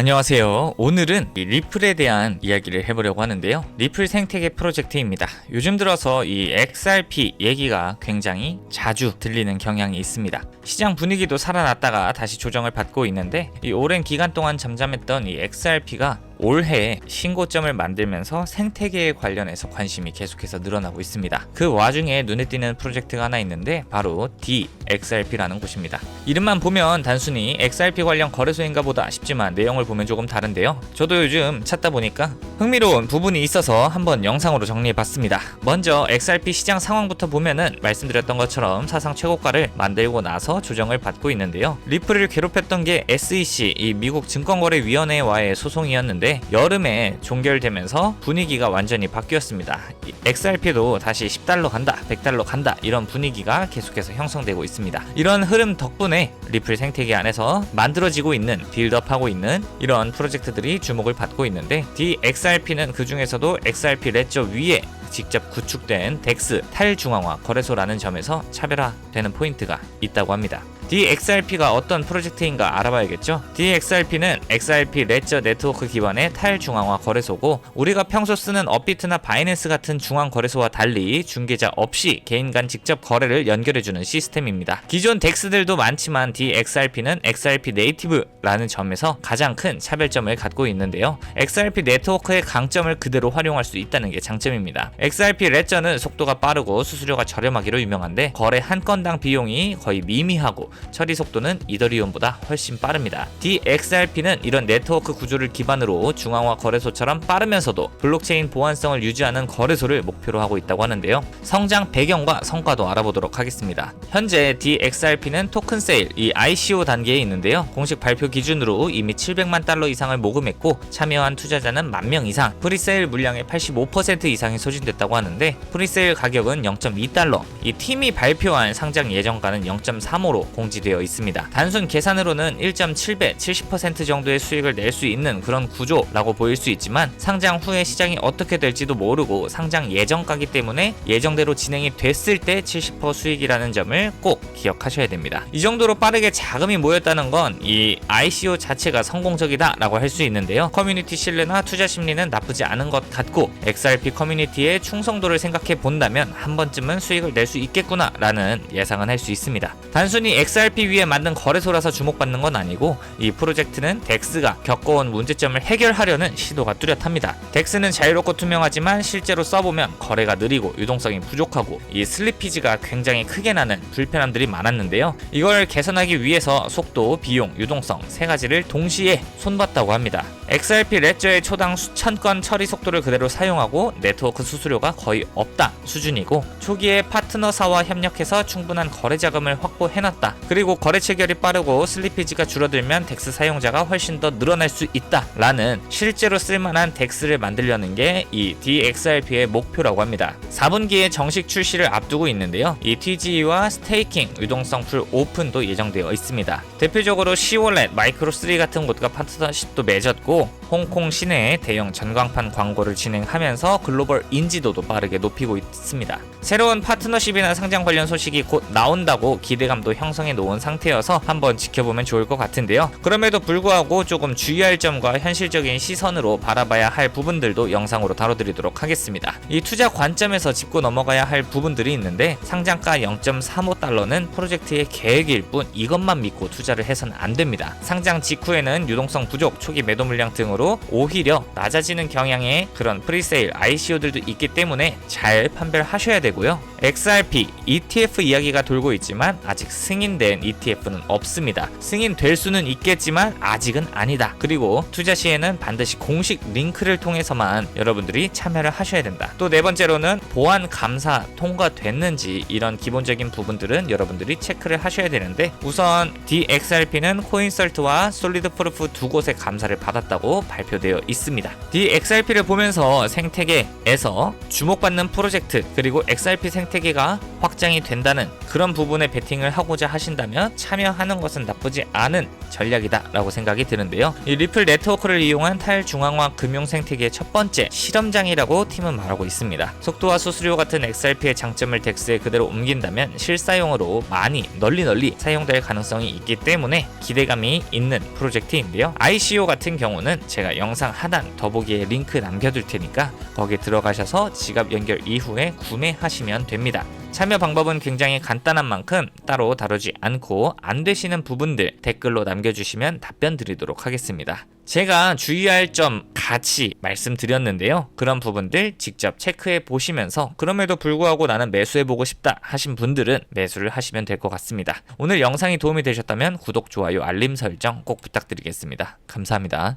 안녕하세요. 오늘은 이 리플에 대한 이야기를 해보려고 하는데요. 리플 생태계 프로젝트입니다. 요즘 들어서 이 XRP 얘기가 굉장히 자주 들리는 경향이 있습니다. 시장 분위기도 살아났다가 다시 조정을 받고 있는데 이 오랜 기간 동안 잠잠했던 이 XRP가 올해 신고점을 만들면서 생태계에 관련해서 관심이 계속해서 늘어나고 있습니다. 그 와중에 눈에 띄는 프로젝트가 하나 있는데 바로 DXRP라는 곳입니다. 이름만 보면 단순히 XRP 관련 거래소인가 보다 싶지만 내용을 보면 조금 다른데요. 저도 요즘 찾다 보니까 흥미로운 부분이 있어서 한번 영상으로 정리해 봤습니다. 먼저 XRP 시장 상황부터 보면은 말씀드렸던 것처럼 사상 최고가를 만들고 나서 조정을 받고 있는데요. 리플을 괴롭혔던 게 SEC 이 미국 증권거래위원회와의 소송이었는데 여름에 종결되면서 분위기가 완전히 바뀌었습니다. 이 XRP도 다시 10달러 간다, 100달러 간다 이런 분위기가 계속해서 형성되고 있습니다. 이런 흐름 덕분에 리플 생태계 안에서 만들어지고 있는 빌드업하고 있는 이런 프로젝트들이 주목을 받고 있는데 DXRP는 그 중에서도 XRP 레저 위에 직접 구축된 덱스 탈중앙화 거래소라는 점에서 차별화되는 포인트가 있다고 합니다. DXRP가 어떤 프로젝트인가 알아봐야겠죠? DXRP는 XRP 레저 네트워크 기반의 탈중앙화 거래소고 우리가 평소 쓰는 업비트나 바이낸스 같은 중앙 거래소와 달리 중개자 없이 개인 간 직접 거래를 연결해주는 시스템입니다. 기존 덱스들도 많지만 DXRP는 XRP 네이티브라는 점에서 가장 큰 차별점을 갖고 있는데요. XRP 네트워크의 강점을 그대로 활용할 수 있다는 게 장점입니다. XRP 레저는 속도가 빠르고 수수료가 저렴하기로 유명한데 거래 한 건당 비용이 거의 미미하고 처리 속도는 이더리움보다 훨씬 빠릅니다. DXRP는 이런 네트워크 구조를 기반으로 중앙화 거래소처럼 빠르면서도 블록체인 보안성을 유지하는 거래소를 목표로 하고 있다고 하는데요. 성장 배경과 성과도 알아보도록 하겠습니다. 현재 DXRP는 토큰 세일, 이 ICO 단계에 있는데요. 공식 발표 기준으로 이미 700만 달러 이상을 모금했고 참여한 투자자는 만명 이상, 프리세일 물량의 85% 이상이 소진됐다고 하는데 프리세일 가격은 0.2달러, 이 팀이 발표한 상장 예정가는 0.35로 공 지되어 있습니다. 단순 계산으로는 1.7배, 70% 정도의 수익을 낼 수 있는 그런 구조라고 보일 수 있지만 상장 후에 시장이 어떻게 될지도 모르고 상장 예정가기 때문에 예정대로 진행이 됐을 때 70% 수익이라는 점을 꼭 기억하셔야 됩니다. 이 정도로 빠르게 자금이 모였다는 건 이 ICO 자체가 성공적이다라고 할 수 있는데요. 커뮤니티 신뢰나 투자 심리는 나쁘지 않은 것 같고 XRP 커뮤니티의 충성도를 생각해 본다면 한 번쯤은 수익을 낼 수 있겠구나라는 예상은 할 수 있습니다. 단순히 XRP 위에 만든 거래소라서 주목받는 건 아니고 이 프로젝트는 덱스가 겪어온 문제점을 해결하려는 시도가 뚜렷합니다. 덱스는 자유롭고 투명하지만 실제로 써보면 거래가 느리고 유동성이 부족하고 이 슬리피지가 굉장히 크게 나는 불편함들이 많았는데요. 이걸 개선하기 위해서 속도, 비용, 유동성 세 가지를 동시에 손봤다고 합니다. XRP 레저의 초당 수천 건 처리 속도를 그대로 사용하고 네트워크 수수료가 거의 없다 수준이고 초기에 파트너사와 협력해서 충분한 거래 자금을 확보해놨다. 그리고 거래 체결이 빠르고 슬리피지가 줄어들면 덱스 사용자가 훨씬 더 늘어날 수 있다라는 실제로 쓸만한 덱스를 만들려는 게 이 DXRP의 목표라고 합니다. 4분기에 정식 출시를 앞두고 있는데요. 이 TGE와 스테이킹, 유동성 풀 오픈도 예정되어 있습니다. 대표적으로 시월렛, 마이크로3 같은 곳과 파트너십도 맺었고 홍콩 시내에 대형 전광판 광고를 진행하면서 글로벌 인지도도 빠르게 높이고 있습니다. 새로운 파트너십이나 상장 관련 소식이 곧 나온다고 기대감도 형성 해 놓은 상태여서 한번 지켜보면 좋을 것 같은데요. 그럼에도 불구하고 조금 주의할 점과 현실적인 시선으로 바라봐야 할 부분들도 영상으로 다뤄드리도록 하겠습니다. 이 투자 관점에서 짚고 넘어가야 할 부분들이 있는데 상장가 0.35달러는 프로젝트의 계획일 뿐 이것만 믿고 투자를 해서는 안 됩니다. 상장 직후에는 유동성 부족, 초기 매도 물량 등으로 오히려 낮아지는 경향의 그런 프리세일 ICO들도 있기 때문에 잘 판별하셔야 되고요. XRP, ETF 이야기가 돌고 있지만 아직 승인 된 ETF는 없습니다. 승인될 수는 있겠지만 아직은 아니다. 그리고 투자 시에는 반드시 공식 링크를 통해서만 여러분들이 참여를 하셔야 된다. 또 네 번째로는 보안 감사 통과됐는지 이런 기본적인 부분들은 여러분들이 체크를 하셔야 되는데 우선 DXRP는 코인설트와 솔리드 프루프 두 곳의 감사를 받았다고 발표되어 있습니다. DXRP를 보면서 생태계에서 주목받는 프로젝트 그리고 XRP 생태계가 확장이 된다는 그런 부분에 베팅을 하고자 하시는 하신다면 참여하는 것은 나쁘지 않은 전략이다라고 생각이 드는데요. 이 리플 네트워크를 이용한 탈중앙화 금융 생태계의 첫 번째 실험장이라고 팀은 말하고 있습니다. 속도와 수수료 같은 XRP의 장점을 덱스에 그대로 옮긴다면 실사용으로 많이 널리 널리 사용될 가능성이 있기 때문에 기대감이 있는 프로젝트인데요. ICO 같은 경우는 제가 영상 하단 더보기에 링크 남겨둘 테니까 거기에 들어가셔서 지갑 연결 이후에 구매하시면 됩니다. 참여 방법은 굉장히 간단한 만큼 따로 다루지 않고 안 되시는 부분들 댓글로 남겨주시면 답변 드리도록 하겠습니다. 제가 주의할 점 같이 말씀드렸는데요. 그런 부분들 직접 체크해 보시면서 그럼에도 불구하고 나는 매수해 보고 싶다 하신 분들은 매수를 하시면 될 것 같습니다. 오늘 영상이 도움이 되셨다면 구독, 좋아요, 알림 설정 꼭 부탁드리겠습니다. 감사합니다.